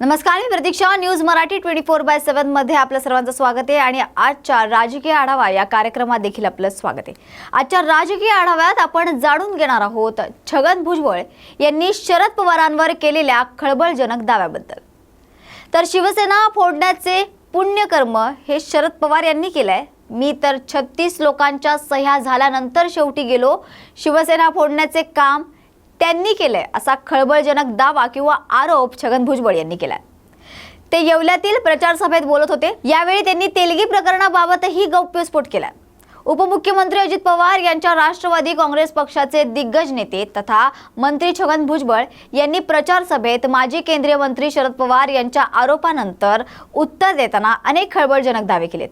नमस्कार मी Pratiksha. News Marathi twenty four by सेव्हनमध्ये आपलं सर्वांचं स्वागत आहे आणि आजच्या राजकीय आढावा या कार्यक्रमात देखील आपलं स्वागत आहे. आजच्या राजकीय आढाव्यात आपण जाणून घेणार आहोत छगन भुजबळ यांनी शरद पवारांवर केलेल्या खळबळजनक दाव्याबद्दल. तर शिवसेना फोडण्याचे पुण्यकर्म हे शरद पवार यांनी केलंय. मी तर छत्तीस लोकांच्या सह्या झाल्यानंतर शेवटी गेलो. शिवसेना फोडण्याचे काम त्यांनी केलंय असा खळबळजनक दावा किंवा आरोप छगन भुजबळ यांनी केलाय. ते येवल्यातील प्रचार सभेत बोलत होते. यावेळी त्यांनी तेलगी प्रकरणाबाबतही गौप्यस्फोट केला उपमुख्यमंत्री अजित पवार यांच्या राष्ट्रवादी काँग्रेस पक्षाचे दिग्गज नेते तथा मंत्री छगन भुजबळ यांनी प्रचार सभेत माजी केंद्रीय मंत्री शरद पवार यांच्या आरोपानंतर उत्तर देताना अनेक खळबळजनक दावे केलेत.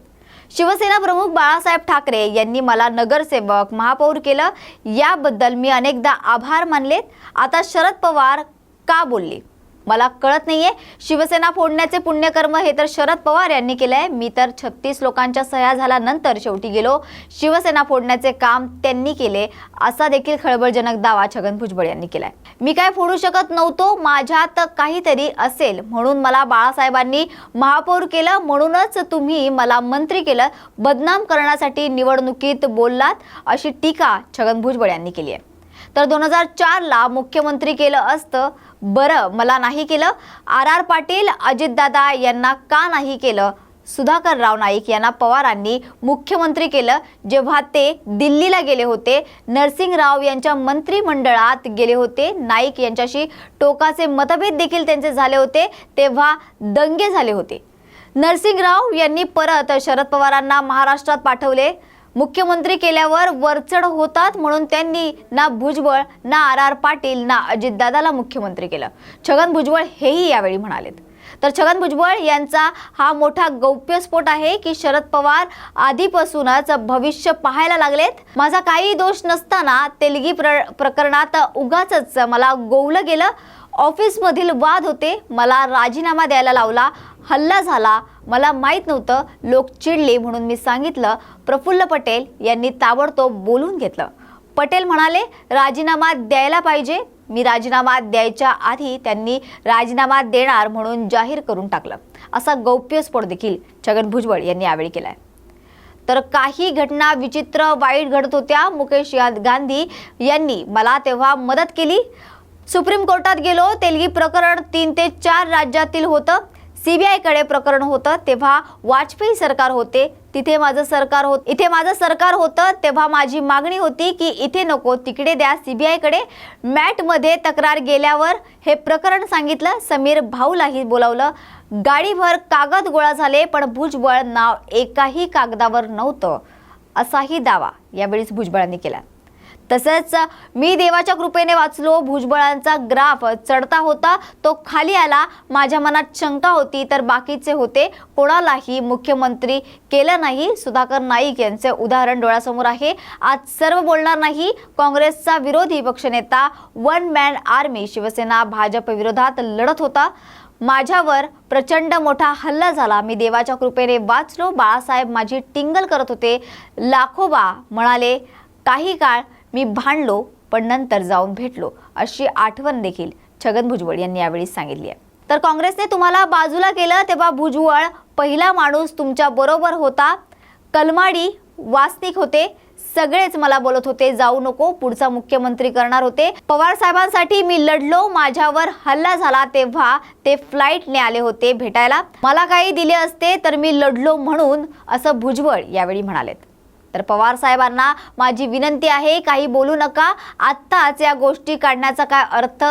शिवसेना प्रमुख बाळासाहेब ठाकरे यांनी मला नगरसेवक महापौर केलं. याबद्दल मी अनेकदा आभार मानलेत. आता शरद पवार का बोलले? मला कळत नाहीये. शिवसेना फोडण्याचे पुण्यकर्म हे तर शरद पवार यांनी केलंय. मी तर छत्तीस लोकांच्या सह्या झाल्यानंतर शेवटी गेलो. शिवसेना फोडण्याचे काम त्यांनी केले. असा देखील खळबळजनक दावा छगन भुजबळ यांनी केलाय. मी काय फोडू शकत नव्हतो. माझ्यात काहीतरी असेल. म्हणून मला बाळासाहेबांनी महापौर केलं. म्हणूनच तुम्ही मला मंत्री केलं. बदनाम करण्यासाठी निवडणुकीत बोललात अशी टीका छगन भुजबळ यांनी केली आहे. तर दोन हजार चारला मुख्यमंत्री केलं असतं. बरं मला नाही केलं. आर आर पाटील अजितदादा यांना का नाही केलं? सुधाकर राव नाईक यांना पवारांनी मुख्यमंत्री केलं. जेव्हा ते दिल्लीला गेले होते नरसिंगराव यांच्या मंत्रिमंडळात गेले होते नाईक यांच्याशी टोकाचे मतभेद देखील त्यांचे झाले होते तेव्हा दंगे झाले होते. नरसिंगराव यांनी परत शरद पवारांना महाराष्ट्रात पाठवले. मुख्यमंत्री केल्यावर वरचढ होतात म्हणून त्यांनी ना भुजबळ ना आर आर पाटील ना अजितदादाला मुख्यमंत्री केलं. छगन भुजबळ हेही यावेळी म्हणालेत. तर छगन भुजबळ यांचा हा मोठा गौप्यस्फोट आहे की शरद पवार आधीपासूनच भविष्य पाहायला लागलेत. माझा काही दोष नसताना तेलगी प्र प्रकरणात उगाच मला गोवलं गेलं. ऑफिसमधील वाद होते. मला राजीनामा द्यायला लावला. हल्ला झाला. मला माहीत नव्हतं. लोक चिडले म्हणून मी सांगितलं प्रफुल्ल पटेल यांनी ताबडतोब बोलून घेतलं. पटेल म्हणाले राजीनामा द्यायला पाहिजे. मी राजीनामा द्यायच्या आधी त्यांनी राजीनामा देणार म्हणून जाहीर करून टाकलं. असा गौप्यस्फोट देखील छगन भुजबळ यांनी यावेळी केलाय. तर काही घटना विचित्र वाईट घडत होत्या. मुकेश या- गांधी यांनी मला तेव्हा मदत केली. सुप्रीम कोर्टात गेलो. तेलगी प्रकरण तीन ते चार राज्यातील होतं. सीबीआयकडे प्रकरण होतं तेव्हा वाजपेयी सरकार होते तिथे माझं सरकार होत इथे माझं सरकार होतं तेव्हा माझी मागणी होती की इथे नको तिकडे द्या सीबीआयकडे. मॅटमध्ये तक्रार गेल्यावर हे प्रकरण सांगितलं समीर भाऊलाही बोलावलं. गाडीभर कागद गोळा झाले पण भुजबळ नाव एकाही कागदावर नव्हतं असाही दावा यावेळीच भुजबळांनी केला. तसंच मी देवाच्या कृपेने वाचलो भुजबळांचा ग्राफ चढता होता तो खाली आला माझ्या मनात शंका होती तर बाकीचे होते. कोणालाही मुख्यमंत्री केलं नाही. सुधाकर नाईक यांचे उदाहरण डोळ्यासमोर आहे. आज सर्व बोलणार नाही. काँग्रेसचा विरोधी पक्षनेता one man army Shivsena Bhajap विरोधात लढत होता. माझ्यावर प्रचंड मोठा हल्ला झाला. मी देवाच्या कृपेने वाचलो. बाळासाहेब माझी टिंगल करत होते. लाखोबा म्हणाले काही काळ मी भांडलो पण नंतर जाऊन भेटलो अशी आठवण देखील छगन भुजबळ यांनी यावेळी सांगितली आहे. तर काँग्रेसने तुम्हाला बाजूला केलं तेव्हा भुजबळ पहिला माणूस तुमच्या बरोबर होता. कलमाडी वासनिक होते. सगळेच मला बोलत होते जाऊ नको पुढचा मुख्यमंत्री करणार होते. पवार साहेबांसाठी मी लढलो माझ्यावर हल्ला झाला तेव्हा ते फ्लाईटने आले होते भेटायला. मला काही दिले असते तर मी लढलो म्हणून असं भुजबळ यावेळी म्हणालेत. तर पवार साहेबांना माझी विनंती आहे काही बोलू नका. आत्ताच या गोष्टी काढण्याचा काय अर्थ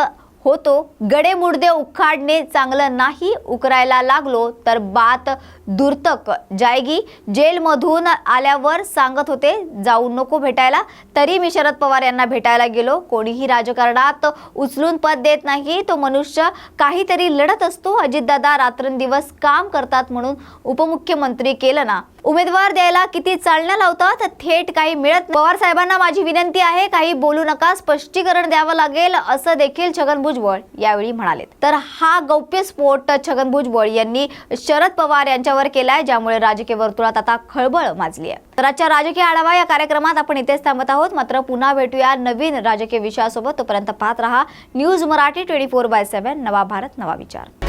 होतो? गडे मुडदे उखाडणे चांगलं नाही उकरायला लागलो तर बात दुर्तक. जायगी जेलमधून आल्यावर सांगत होते जाऊ नको भेटायला. तरी मी शरद पवार यांना भेटायला गेलो. कोणीही राजकारणात उचलून पद देत नाही. तो मनुष्य काहीतरी लढत असतो. अजितदादा रात्रंदिवस काम करतात म्हणून उपमुख्यमंत्री केलं ना. उमेदवार द्यायला किती चालण्या लावतात थेट काही मिळत पवार साहेबांना माझी विनंती आहे काही बोलू नका स्पष्टीकरण द्यावं लागेल असं देखील छगन भुजबळ यावेळी म्हणाले तर हा गौप्यस्फोट छगन भुजबळ यांनी शरद पवार यांच्यावर केलाय ज्यामुळे राजकीय वर्तुळात आता खळबळ माजली आहे. तर आजच्या राजकीय आढावा या कार्यक्रमात आपण इथेच थांबत आहोत. मात्र पुन्हा भेटूया नवीन राजकीय विषयासोबत. तोपर्यंत पाहत रहा news Marathi twenty four by seven नवा भारत नवा विचार.